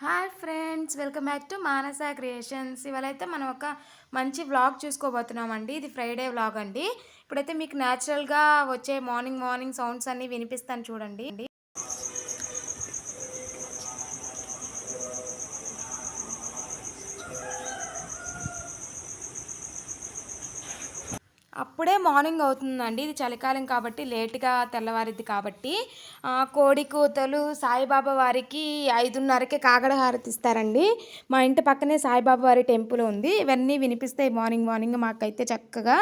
Hi friends welcome back to Manasa creations. ఇవాళైతే మనం ఒక మంచి వ్లాగ్ చూసుకోబోతున్నామండి. ఇది ఫ్రైడే వ్లాగ్ అండి. ఇప్పుడైతే మీకు న్యాచురల్గా వచ్చే మార్నింగ్ మార్నింగ్ సౌండ్స్ అన్నీ వినిపిస్తాను చూడండి. అప్పుడే మార్నింగ్ అవుతుందండి. ఇది చలికాలం కాబట్టి లేట్గా తెల్లవారిద్ది కాబట్టి కోడి కూతలు సాయిబాబా వారికి ఐదున్నరకే కాగడ హారతి ఇస్తారండి. మా ఇంటి పక్కనే సాయిబాబా వారి టెంపుల్ ఉంది. ఇవన్నీ వినిపిస్తాయి మార్నింగ్ మార్నింగ్ మాకైతే చక్కగా.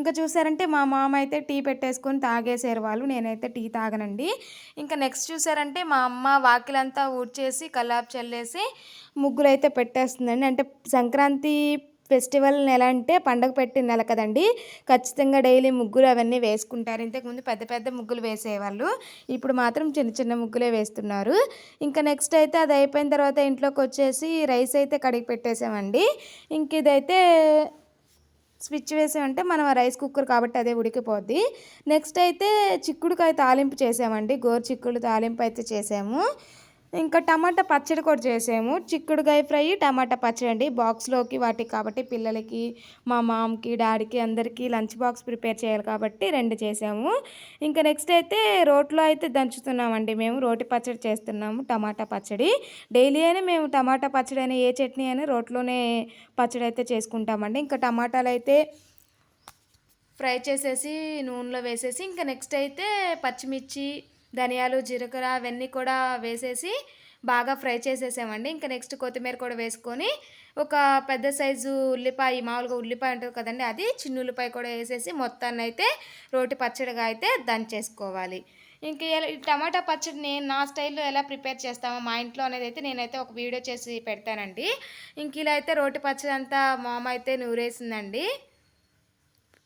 ఇంకా చూసారంటే మా మామ అయితే టీ పెట్టేసుకొని తాగేసారు వాళ్ళు. నేనైతే టీ తాగనండి. ఇంకా నెక్స్ట్ చూసారంటే మా అమ్మ వాకిలంతా ఊడ్చేసి కల్లాపు చల్లేసి ముగ్గులు అయితే పెట్టేస్తుందండి. అంటే సంక్రాంతి ఫెస్టివల్ నెల అంటే పండగ పెట్టిన నెల కదండి. ఖచ్చితంగా డైలీ ముగ్గులు అవన్నీ వేసుకుంటారు. ఇంతకుముందు పెద్ద పెద్ద ముగ్గులు వేసేవాళ్ళు. ఇప్పుడు మాత్రం చిన్న చిన్న ముగ్గులే వేస్తున్నారు. ఇంకా నెక్స్ట్ అయితే అది అయిపోయిన తర్వాత ఇంట్లోకి వచ్చేసి రైస్ అయితే కడిగి పెట్టేసామండి. ఇంక ఇదైతే స్విచ్ వేసామంటే మనం రైస్ కుక్కర్ కాబట్టి అదే ఉడికిపోద్ది. నెక్స్ట్ అయితే చిక్కుడుకాయ తాలింపు చేసామండి. గోరు చిక్కుడు తాలింపు అయితే చేసాము. ఇంకా టమాటా పచ్చడి కూడా చేసాము. చిక్కుడుకాయ ఫ్రై టమాటా పచ్చడి అండి. బాక్స్లోకి వాటికి కాబట్టి పిల్లలకి మా మామ్కి డాడీకి అందరికీ లంచ్ బాక్స్ ప్రిపేర్ చేయాలి కాబట్టి రెండు చేసాము. ఇంకా నెక్స్ట్ అయితే రోట్లో అయితే దంచుతున్నామండి మేము. రోటి పచ్చడి చేస్తున్నాము టమాటా పచ్చడి. డైలీ అయినా మేము టమాటా పచ్చడి అయినా ఏ చట్నీ అయినా రోట్లోనే పచ్చడి అయితే చేసుకుంటామండి. ఇంకా టమాటాలు అయితే ఫ్రై చేసేసి నూనెలో వేసేసి ఇంకా నెక్స్ట్ అయితే పచ్చిమిర్చి ధనియాలు జీలకర్ర అవన్నీ కూడా వేసేసి బాగా ఫ్రై చేసేసామండి. ఇంకా నెక్స్ట్ కొత్తిమీర కూడా వేసుకొని ఒక పెద్ద సైజు ఉల్లిపాయ మామూలుగా ఉల్లిపాయ ఉంటుంది కదండి అది చిన్న ఉల్లిపాయ కూడా వేసేసి మొత్తాన్ని అయితే రోటి పచ్చడిగా అయితే దంచేసుకోవాలి ఇంక టమాటా పచ్చడి నేను నా స్టైల్లో ఎలా ప్రిపేర్ చేస్తామో మా ఇంట్లో అనేది అయితే నేనైతే ఒక వీడియో చేసి పెడతానండి. ఇంక ఇలా అయితే రోటి పచ్చడి అంతా మామ అయితే నూరేసిందండి.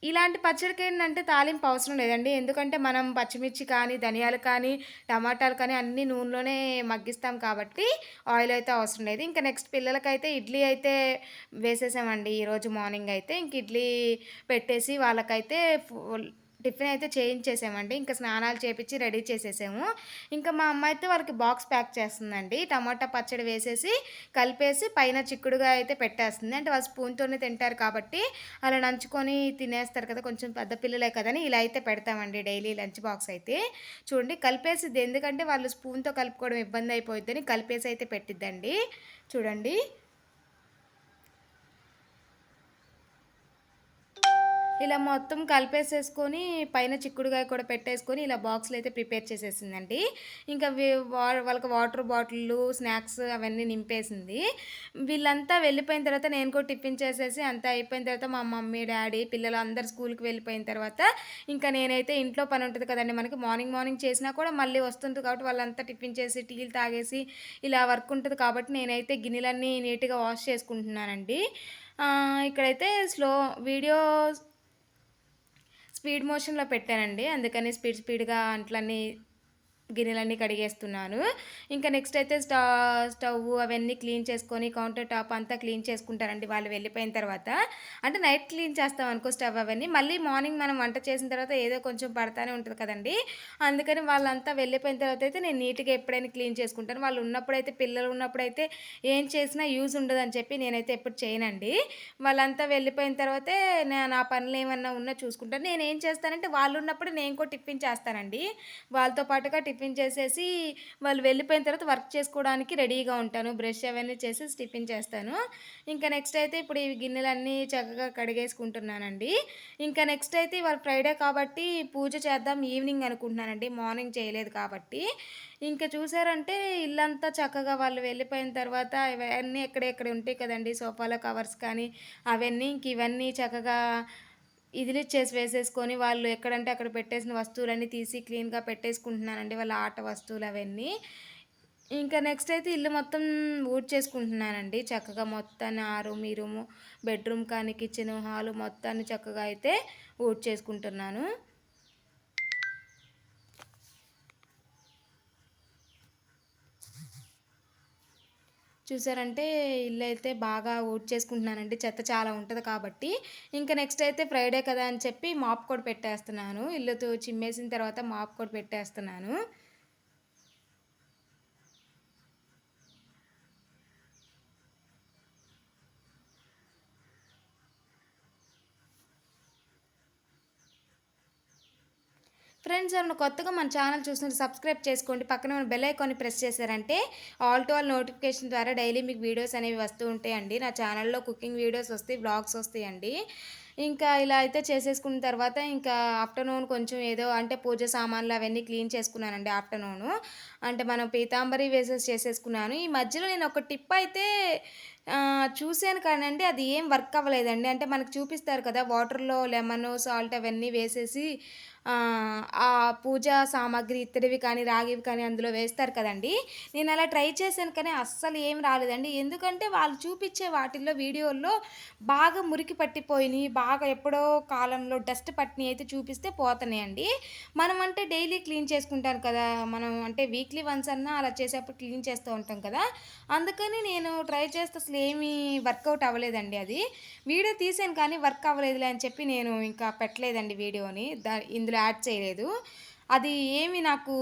ఇలాంటి పచ్చడికి ఏంటంటే తాలింపు అవసరం లేదండి. ఎందుకంటే మనం పచ్చిమిర్చి కానీ ధనియాలు కానీ టమాటాలు కానీ అన్నీ నూనెలోనే మగ్గిస్తాం కాబట్టి ఆయిల్ అయితే అవసరం లేదు. ఇంకా నెక్స్ట్ పిల్లలకైతే ఇడ్లీ అయితే వేసేసామండి. ఈరోజు మార్నింగ్ అయితే ఇంక ఇడ్లీ పెట్టేసి వాళ్ళకైతే ఫుల్ టిఫిన్ అయితే చేయించేసామండి. ఇంకా స్నానాలు చేపించి రెడీ చేసేసాము. ఇంకా మా అమ్మ అయితే వాళ్ళకి బాక్స్ ప్యాక్ చేస్తుందండి. టమాటా పచ్చడి వేసేసి కలిపేసి పైన చిక్కుడుగా అయితే పెట్టేస్తుంది. అంటే వాళ్ళు స్పూన్తోనే తింటారు కాబట్టి అలా నంచుకొని తినేస్తారు కదా కొంచెం పెద్ద పిల్లలే కదని ఇలా అయితే పెడతామండి డైలీ లంచ్ బాక్స్ అయితే. చూడండి కలిపేసి ఎందుకంటే వాళ్ళు స్పూన్తో కలుపుకోవడం ఇబ్బంది అయిపోద్దని కలిపేసి అయితే పెట్టిద్దండి. చూడండి. ఇలా మొత్తం కలిపేసేసుకొని పైన చిక్కుడుగాయ కూడా పెట్టేసుకొని ఇలా బాక్స్లు అయితే ప్రిపేర్ చేసేసిందండి. ఇంకా వా- వాళ్ళకి వాటర్ బాటిళ్ళు స్నాక్స్ అవన్నీ నింపేసింది. వీళ్ళంతా వెళ్ళిపోయిన తర్వాత నేను కూడా టిఫిన్ చేసేసి అంతా అయిపోయిన తర్వాత మా మమ్మీ డాడీ పిల్లలు అందరు స్కూల్కి వెళ్ళిపోయిన తర్వాత ఇంకా నేనైతే ఇంట్లో పని ఉంటుంది కదండి మనకి. మార్నింగ్ మార్నింగ్ చేసినా కూడా మళ్ళీ వస్తుంది కాబట్టి వాళ్ళంతా టిఫిన్ చేసి టీలు తాగేసి ఇలా వర్క్ ఉంటుంది కాబట్టి నేనైతే గిన్నెలన్నీ నీట్గా వాష్ చేసుకుంటున్నానండి. ఇక్కడైతే స్లో వీడియో స్పీడ్ మోషన్లో పెట్టానండి. అందుకని స్పీడ్ స్పీడ్గా అంట్లన్నీ గిన్నెలన్నీ కడిగేస్తున్నాను. ఇంకా నెక్స్ట్ అయితే స్టవ్ స్టవ్ అవన్నీ క్లీన్ చేసుకొని కౌంటర్ టాప్ అంతా క్లీన్ చేసుకుంటారండి వాళ్ళు వెళ్ళిపోయిన తర్వాత. అంటే నైట్ క్లీన్ చేస్తాం అనుకో స్టవ్ అవన్నీ. మళ్ళీ మార్నింగ్ మనం వంట చేసిన తర్వాత ఏదో కొంచెం పడతానే ఉంటుంది కదండి. అందుకని వాళ్ళంతా వెళ్ళిపోయిన తర్వాత అయితే నేను నీట్గా ఎప్పుడైనా క్లీన్ చేసుకుంటాను. వాళ్ళు ఉన్నప్పుడైతే పిల్లలు ఉన్నప్పుడైతే ఏం చేసినా యూజ్ ఉండదని చెప్పి నేనైతే ఎప్పుడు చేయనండి. వాళ్ళంతా వెళ్ళిపోయిన తర్వాతే నా పనులు ఏమన్నా ఉన్నా చూసుకుంటాను. నేను ఏం చేస్తానంటే వాళ్ళు ఉన్నప్పుడు నేను కూడా టిఫిన్ చేస్తానండి. వాళ్ళతో పాటుగా టిఫిన్ టిఫిన్ చేసేసి వాళ్ళు వెళ్ళిపోయిన తర్వాత వర్క్ చేసుకోవడానికి రెడీగా ఉంటాను. బ్రష్ అవన్నీ చేసి టిఫిన్ చేస్తాను. ఇంకా నెక్స్ట్ అయితే ఇప్పుడు ఈ గిన్నెలన్నీ చక్కగా కడిగేసుకుంటున్నానండి. ఇంకా నెక్స్ట్ అయితే ఇవాళ ఫ్రైడే కాబట్టి పూజ చేద్దాం ఈవినింగ్ అనుకుంటున్నానండి. మార్నింగ్ చేయలేదు కాబట్టి. ఇంకా చూసారంటే ఇల్లంతా చక్కగా వాళ్ళు వెళ్ళిపోయిన తర్వాత ఇవన్నీ ఎక్కడెక్కడ ఉంటాయి కదండి? సోఫాలో కవర్స్ కానీ అవన్నీ ఇంక ఇవన్నీ చక్కగా ఇదిలి చేసి వేసేసుకొని వాళ్ళు ఎక్కడంటే అక్కడ పెట్టేసిన వస్తువులన్నీ తీసి క్లీన్గా పెట్టేసుకుంటున్నానండి వాళ్ళ ఆట వస్తువులు అవన్నీ. ఇంకా నెక్స్ట్ అయితే ఇల్లు మొత్తం ఊడ్చేసుకుంటున్నానండి చక్కగా మొత్తాన్ని ఆ రూమ్ ఈ రూము బెడ్రూమ్ కానీ కిచెన్ హాలు మొత్తాన్ని చక్కగా అయితే ఊడ్చేసుకుంటున్నాను చూసారంటే ఇల్లు అయితే బాగా ఊడ్చేసుకుంటున్నానండి. చెత్త చాలా ఉంటుంది కాబట్టి. ఇంకా నెక్స్ట్ అయితే ఫ్రైడే కదా అని చెప్పి మాప్ కూడా పెట్టేస్తున్నాను. ఇల్లుతో చిమ్మేసిన తర్వాత మాప్ కూడా పెట్టేస్తున్నాను. ఫ్రెండ్స్ ఎవరైనా కొత్తగా మన ఛానల్ చూస్తుంటే సబ్స్క్రైబ్ చేసుకోండి. పక్కన మన బెల్ ఐకాన్ని ప్రెస్ చేశారంటే ఆల్ టు ఆల్ నోటిఫికేషన్ ద్వారా డైలీ మీకు వీడియోస్ అనేవి వస్తూ ఉంటాయండి. నా ఛానల్లో కుకింగ్ వీడియోస్ వస్తాయి బ్లాగ్స్ వస్తాయండి. ఇంకా ఇలా అయితే చేసేసుకున్న తర్వాత ఇంకా ఆఫ్టర్నూన్ కొంచెం ఏదో అంటే పూజ సామాన్లు అవన్నీ క్లీన్ చేసుకున్నానండి ఆఫ్టర్నూన్ అంటే మనం పీతాంబరి వేసేసి చేసేసుకున్నాను. ఈ మధ్యలో నేను ఒక టిప్ అయితే చూసాను చూశాను కానండి అది ఏం వర్క్ అవ్వలేదండి. అంటే మనకు చూపిస్తారు కదా వాటర్లో లెమన్ సాల్ట్ అవన్నీ వేసేసి ఆ, పూజా సామాగ్రి ఇత్తడివి కానీ రాగివి కానీ అందులో వేస్తారు కదండి. నేను అలా ట్రై చేశాను కానీ అస్సలు ఏం రాలేదండి. ఎందుకంటే వాళ్ళు చూపించే వాటిల్లో వీడియోల్లో బాగా మురికి పట్టిపోయినాయి. బాగా ఎప్పుడో కాలంలో డస్ట్ పట్టినవి అయితే చూపిస్తే పోతున్నాయండి. మనం అంటే డైలీ క్లీన్ చేసుకుంటాను కదా. మనం అంటే వీక్లీ వన్స్ అన్నా అలా చేసేప్పుడు క్లీన్ చేస్తూ ఉంటాం కదా. అందుకని నేను ట్రై చేస్తే అసలు ఏమీ వర్కౌట్ అవ్వలేదండి అది. వీడియో తీసాను కానీ వర్క్ అవ్వలేదులే అని చెప్పి నేను ఇంకా పెట్టలేదండి వీడియోని. దా ఇందులో యాడ్ చేయలేదు. అది ఏమి నాకు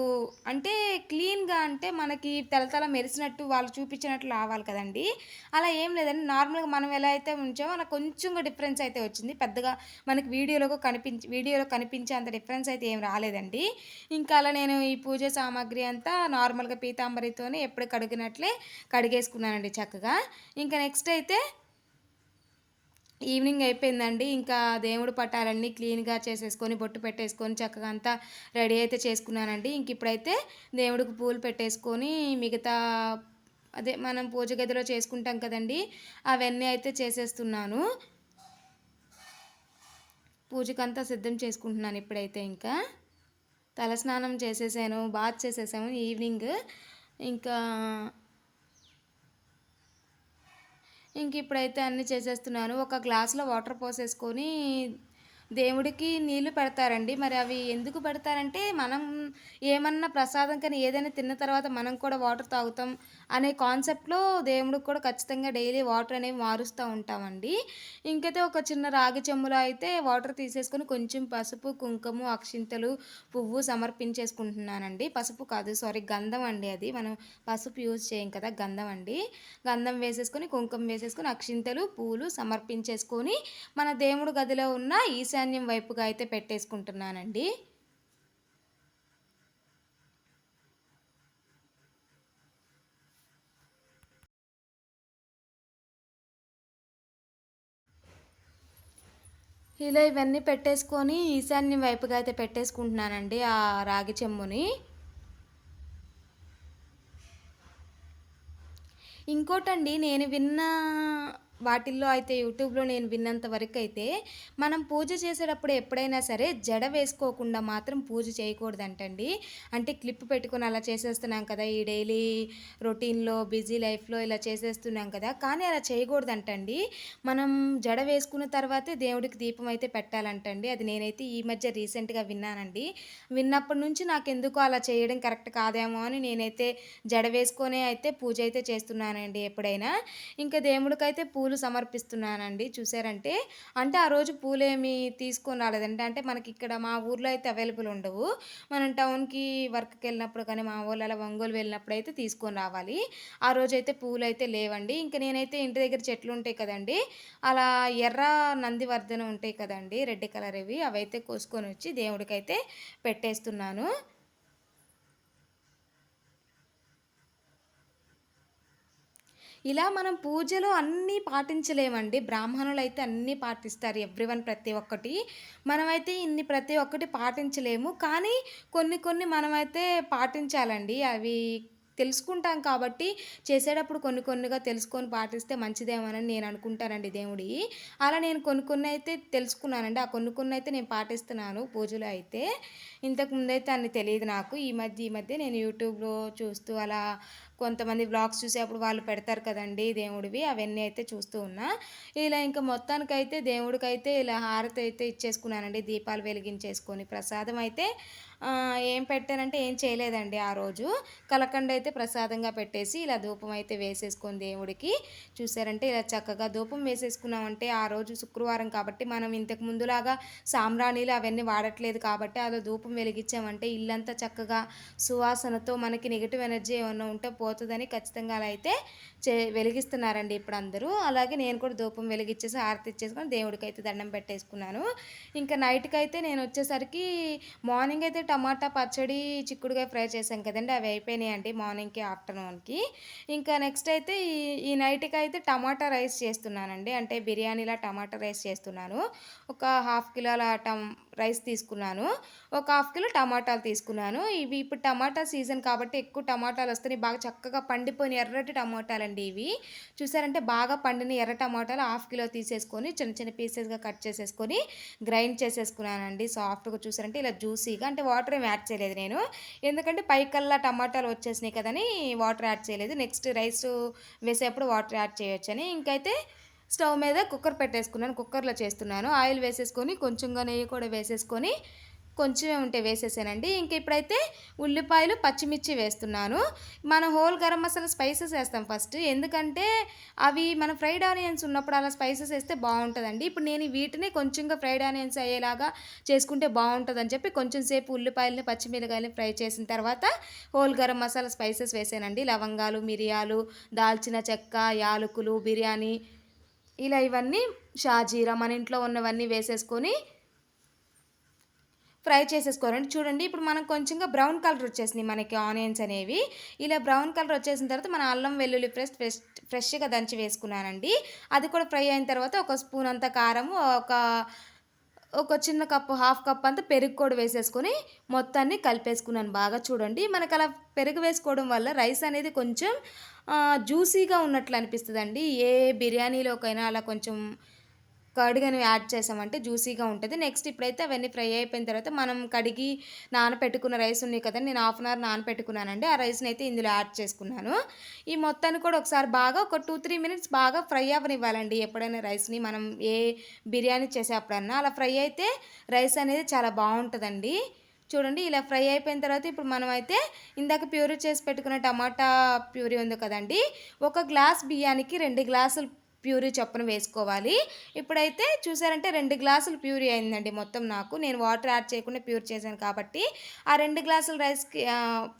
అంటే క్లీన్గా అంటే మనకి తలతల మెరిసినట్టు వాళ్ళు చూపించినట్లు రావాలి కదండి. అలా ఏం లేదండి. నార్మల్గా మనం ఎలా అయితే ఉంచామో అలా కొంచెంగా డిఫరెన్స్ అయితే వచ్చింది. పెద్దగా మనకి వీడియోలో కనిపించి వీడియోలో కనిపించే అంత డిఫరెన్స్ అయితే ఏం రాలేదండి. ఇంకా అలా నేను ఈ పూజ సామాగ్రి అంతా నార్మల్గా పీతాంబరితోనే ఎప్పుడు కడిగినట్లే కడిగేసుకున్నానండి చక్కగా. ఇంకా నెక్స్ట్ అయితే ఈవినింగ్ అయిపోయిందండి. ఇంకా దేవుడు పట్టాలన్నీ క్లీన్గా చేసేసుకొని బొట్టు పెట్టేసుకొని చక్కగా అంతా రెడీ అయితే చేసుకున్నానండి. ఇంక ఇప్పుడైతే దేవుడికి పూలు పెట్టేసుకొని మిగతా అదే మనం పూజ గదిలో చేసుకుంటాం కదండి అవన్నీ అయితే చేసేస్తున్నాను. పూజకంతా సిద్ధం చేసుకుంటున్నాను ఇప్పుడైతే ఇంకా. తలస్నానం చేసేసాను బాత్ చేసేసాము ఈవినింగ్. ఇంకా ఇంక ఇప్పుడైతే అన్నీ చేసేస్తున్నాను. ఒక గ్లాస్లో వాటర్ పోసేసుకొని దేవుడికి నీళ్ళు పెడతారండి. మరి అవి ఎందుకు పెడతారంటే మనం ఏమన్నా ప్రసాదం కానీ ఏదైనా తిన్న తర్వాత మనం కూడా వాటర్ తాగుతాం అనే కాన్సెప్ట్లో దేవుడికి కూడా ఖచ్చితంగా డైలీ వాటర్ అనేవి మారుస్తూ ఉంటామండి. ఇంకైతే ఒక చిన్న రాగి చెమ్ములో అయితే వాటర్ తీసేసుకొని కొంచెం పసుపు కుంకుమ అక్షింతలు పువ్వు సమర్పించేసుకుంటున్నానండి. పసుపు కాదు సారీ గంధం అండి అది. మనం పసుపు యూజ్ చేయం కదా గంధం అండి. గంధం వేసేసుకొని కుంకుమ వేసేసుకొని అక్షింతలు పూలు సమర్పించేసుకొని మన దేవుడు గదిలో ఉన్న ఈశాన్యం వైపుగా అయితే పెట్టేసుకుంటున్నానండి. ఇలా ఇవన్నీ పెట్టేసుకొని ఈశాన్యం వైపుగా అయితే పెట్టేసుకుంటున్నానండి ఆ రాగి చెమ్ముని. ఇంకోటండి నేను విన్న వాటిల్లో అయితే యూట్యూబ్లో నేను విన్నంత వరకు అయితే మనం పూజ చేసేటప్పుడు ఎప్పుడైనా సరే జడ వేసుకోకుండా మాత్రం పూజ చేయకూడదంటండి. అంటే క్లిప్ పెట్టుకొని అలా చేసేస్తున్నాం కదా ఈ డైలీ రొటీన్లో బిజీ లైఫ్లో ఇలా చేసేస్తున్నాం కదా కానీ అలా చేయకూడదంటండి. మనం జడ వేసుకున్న తర్వాతే దేవుడికి దీపం అయితే పెట్టాలంటండి. అది నేనైతే ఈ మధ్య రీసెంట్గా విన్నానండి. విన్నప్పటి నుంచి నాకు ఎందుకో అలా చేయడం కరెక్ట్ కాదేమో అని నేనైతే జడ వేసుకొని అయితే పూజ అయితే చేస్తున్నానండి ఎప్పుడైనా. ఇంకా దేవుడికైతే పూజ పూలు సమర్పిస్తున్నానండి. చూసారంటే? అంటే ఆ రోజు పూలేమి తీసుకొని రాలేదండి. అంటే మనకి ఇక్కడ మా ఊర్లో అయితే అవైలబుల్ ఉండవు. మనం టౌన్కి వర్క్కి వెళ్ళినప్పుడు కానీ మా ఊళ్ళో అలా ఒంగోలు వెళ్ళినప్పుడు అయితే తీసుకొని రావాలి. ఆ రోజు అయితే పూలు అయితే లేవండి. ఇంకా నేనైతే ఇంటి దగ్గర చెట్లు ఉంటాయి కదండి. అలా ఎర్ర నందివర్ధన ఉంటాయి కదండి. రెడ్ కలర్ ఇవి. అవైతే కోసుకొని వచ్చి దేవుడికైతే పెట్టేస్తున్నాను. ఇలా మనం పూజలో అన్నీ పాటించలేమండి. బ్రాహ్మణులు అయితే అన్నీ పాటిస్తారు ఎవ్రీవన్ ప్రతి ఒక్కటి. మనమైతే ఇన్ని ప్రతి ఒక్కటి పాటించలేము. కానీ కొన్ని కొన్ని మనమైతే పాటించాలండి. అవి తెలుసుకుంటాం కాబట్టి చేసేటప్పుడు కొన్ని కొన్నిగా తెలుసుకొని పాటిస్తే మంచిదేమోనని నేను అనుకుంటానండి దేవుడి. అలా నేను కొన్ని కొన్ని అయితే తెలుసుకున్నానండి. ఆ కొన్ని కొన్ని అయితే నేను పాటిస్తున్నాను పూజలు అయితే. ఇంతకు ముందైతే అన్ని తెలియదు నాకు. ఈ మధ్య ఈ మధ్య నేను యూట్యూబ్లో చూస్తూ అలా కొంతమంది వ్లాగ్స్ చూసేప్పుడు వాళ్ళు పెడతారు కదండి దేవుడివి అవన్నీ అయితే చూస్తూ ఉన్నా. ఇలా ఇంకా మొత్తానికైతే దేవుడికైతే ఇలా హారతి అయితే ఇచ్చేసుకున్నానండి. దీపాలు వెలిగించేసుకొని ప్రసాదం అయితే ఏం పెట్టానంటే ఏం చేయలేదండి ఆ రోజు. కలకండ అయితే ప్రసాదంగా పెట్టేసి ఇలా ధూపం అయితే వేసేసుకొని దేవుడికి చూసారంటే ఇలా చక్కగా ధూపం వేసేసుకున్నామంటే ఆ రోజు శుక్రవారం కాబట్టి మనం ఇంతకు ముందులాగా సామ్రాణిలు అవన్నీ వాడట్లేదు కాబట్టి అలా ధూపం వెలిగించామంటే ఇల్లంతా చక్కగా సువాసనతో మనకి నెగిటివ్ ఎనర్జీ ఏమన్నా ఉంటే పోతుందని ఖచ్చితంగా అలా అయితే చే వెలిగిస్తున్నారండి ఇప్పుడు అందరూ అలాగే నేను కూడా ధూపం వెలిగిచ్చేసి ఆరతి ఇచ్చేసుకొని దేవుడికి అయితే దండం పెట్టేసుకున్నాను. ఇంకా నైట్కి అయితే నేను వచ్చేసరికి మార్నింగ్ అయితే టమాటా పచ్చడి చిక్కుడుగా ఫ్రై చేశాం కదండి. అవి అయిపోయినాయండి మార్నింగ్కి ఆఫ్టర్నూన్కి. ఇంకా నెక్స్ట్ అయితే ఈ ఈ నైట్కి అయితే టమాటా రైస్ చేస్తున్నానండి. అంటే బిర్యానీలా టమాటా రైస్ చేస్తున్నాను. ఒక హాఫ్ కిలోల టమ్ రైస్ తీసుకున్నాను. ఒక హాఫ్ కిలో టమాటాలు తీసుకున్నాను. ఇవి ఇప్పుడు టమాటా సీజన్ కాబట్టి ఎక్కువ టమాటాలు వస్తాయి బాగా చక్కగా పండిపోయిన ఎర్రటి టమాటాలు అండి ఇవి. చూసారంటే బాగా పండిన ఎర్ర టమాటాలు హాఫ్ కిలో తీసేసుకొని చిన్న చిన్న పీసెస్గా కట్ చేసేసుకొని గ్రైండ్ చేసేసుకున్నానండి. సాఫ్ట్గా చూసారంటే ఇలా జ్యూసీగా అంటే వాటర్ ఏమి యాడ్ చేయలేదు నేను. ఎందుకంటే పైకల్లా టమాటాలు వచ్చేసినాయి కదని వాటర్ యాడ్ చేయలేదు. నెక్స్ట్ రైస్ వేసేప్పుడు వాటర్ యాడ్ చేయొచ్చని. ఇంకైతే స్టవ్ మీద కుక్కర్ పెట్టేసుకున్నాను కుక్కర్లో చేస్తున్నాను. ఆయిల్ వేసేసుకొని కొంచెంగా నెయ్యి కూడా వేసేసుకొని కొంచెమే ఉంటే వేసేసానండి. ఇంక ఇప్పుడైతే ఉల్లిపాయలు పచ్చిమిర్చి వేస్తున్నాను. మనం హోల్ గరం మసాలా స్పైసెస్ వేస్తాం ఫస్ట్. ఎందుకంటే అవి మన ఫ్రైడ్ ఆనియన్స్ ఉన్నప్పుడు అలా స్పైసెస్ వేస్తే బాగుంటుందండి. ఇప్పుడు నేను వీటిని కొంచెంగా ఫ్రైడ్ ఆనియన్స్ అయ్యేలాగా చేసుకుంటే బాగుంటుందని చెప్పి కొంచెం సేపు ఉల్లిపాయలని పచ్చిమిరకాయలని ఫ్రై చేసిన తర్వాత హోల్ గరం మసాలా స్పైసెస్ వేసానండి. లవంగాలు మిరియాలు దాల్చిన చెక్క యాలకులు బిర్యానీ ఇలా ఇవన్నీ షాజీరా మన ఇంట్లో ఉన్నవన్నీ వేసేసుకొని ఫ్రై చేసేసుకోవాలండి. చూడండి ఇప్పుడు మనం కొంచెంగా బ్రౌన్ కలర్ వచ్చేసినాయి మనకి ఆనియన్స్ అనేవి. ఇలా బ్రౌన్ కలర్ వచ్చేసిన తర్వాత మన అల్లం వెల్లుల్లి ఫ్రెష్ ఫ్రెష్ ఫ్రెష్గా దంచి వేసుకున్నానండి. అది కూడా ఫ్రై అయిన తర్వాత ఒక స్పూన్ అంత కారం ఒక ఒక చిన్న కప్పు హాఫ్ కప్ అంతా పెరుగు కూడా వేసేసుకొని మొత్తాన్ని కలిపేసుకున్నాను బాగా. చూడండి మనకు అలా పెరుగు వేసుకోవడం వల్ల రైస్ అనేది కొంచెం జ్యూసీగా ఉన్నట్లు అనిపిస్తుంది అండి ఏ బిర్యానీలోకైనా అలా కొంచెం కర్డ్ కానీ యాడ్ చేసామంటే జ్యూసీగా ఉంటుంది. నెక్స్ట్ ఇప్పుడైతే అవన్నీ ఫ్రై అయిపోయిన తర్వాత మనం కడిగి నానపెట్టుకున్న రైస్ ఉన్నాయి కదా నేను హాఫ్ అన్ అవర్ నానపెట్టుకున్నానండి. ఆ రైస్ని అయితే ఇందులో యాడ్ చేసుకున్నాను. ఈ మొత్తాన్ని కూడా ఒకసారి బాగా ఒక టూ త్రీ మినిట్స్ బాగా ఫ్రై అవ్వనివ్వాలండి. ఎప్పుడైనా రైస్ని మనం ఏ బిర్యానీ చేసేప్పుడన్నా. అలా ఫ్రై అయితే రైస్ అనేది చాలా బాగుంటుందండి. చూడండి ఇలా ఫ్రై అయిపోయిన తర్వాత ఇప్పుడు మనం అయితే ఇందాక ప్యూరీ చేసి పెట్టుకున్న టమాటా ప్యూరీ ఉంది కదండి ఒక గ్లాస్ బియ్యానికి రెండు గ్లాసులు ప్యూరీ చొప్పున వేసుకోవాలి. ఇప్పుడైతే చూసారంటే రెండు గ్లాసులు ప్యూరీ అయిందండి మొత్తం నాకు. నేను వాటర్ యాడ్ చేయకుండా ప్యూర్ చేశాను కాబట్టి ఆ రెండు గ్లాసుల రైస్కి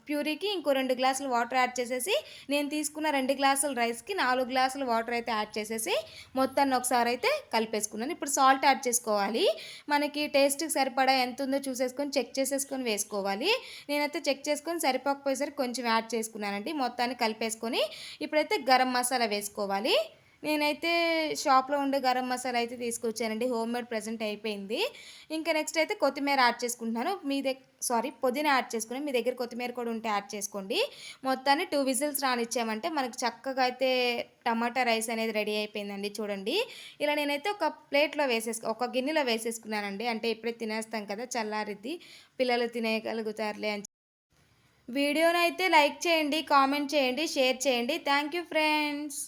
ప్యూరీకి ఇంకో రెండు గ్లాసులు వాటర్ యాడ్ చేసేసి నేను తీసుకున్న రెండు గ్లాసుల రైస్కి నాలుగు గ్లాసులు వాటర్ అయితే యాడ్ చేసేసి మొత్తాన్ని ఒకసారి అయితే కలిపేసుకున్నాను. ఇప్పుడు సాల్ట్ యాడ్ చేసుకోవాలి. మనకి టేస్ట్కి సరిపడా ఎంత ఉందో చూసేసుకొని చెక్ చేసేసుకొని వేసుకోవాలి. నేనైతే చెక్ చేసుకొని సరిపోకపోయేసరికి కొంచెం యాడ్ చేసుకున్నానండి. మొత్తాన్ని కలిపేసుకొని ఇప్పుడైతే గరం మసాలా వేసుకోవాలి. నేనైతే షాప్లో ఉండే గరం మసాలా అయితే తీసుకొచ్చానండి. హోమ్ మేడ్ ప్రజెంట్ అయిపోయింది. ఇంకా నెక్స్ట్ అయితే కొత్తిమీర యాడ్ చేసుకుంటున్నాను. మీ దగ్గర సారీ పుదీనా యాడ్ చేసుకుని మీ దగ్గర కొత్తిమీర కూడా ఉంటే యాడ్ చేసుకోండి. మొత్తాన్ని టూ విజిల్స్ రానిచ్చామంటే మనకు చక్కగా అయితే టమాటా రైస్ అనేది రెడీ అయిపోయిందండి చూడండి. ఇలా నేనైతే ఒక ప్లేట్లో వేసేసు ఒక గిన్నెలో వేసేసుకున్నానండి. అంటే ఇప్పుడే తినేస్తాం కదా చల్లారిద్ది పిల్లలు తినేయగలుగుతారులే అని వీడియోనైతే లైక్ చేయండి కామెంట్ చేయండి షేర్ చేయండి. Thank you friends.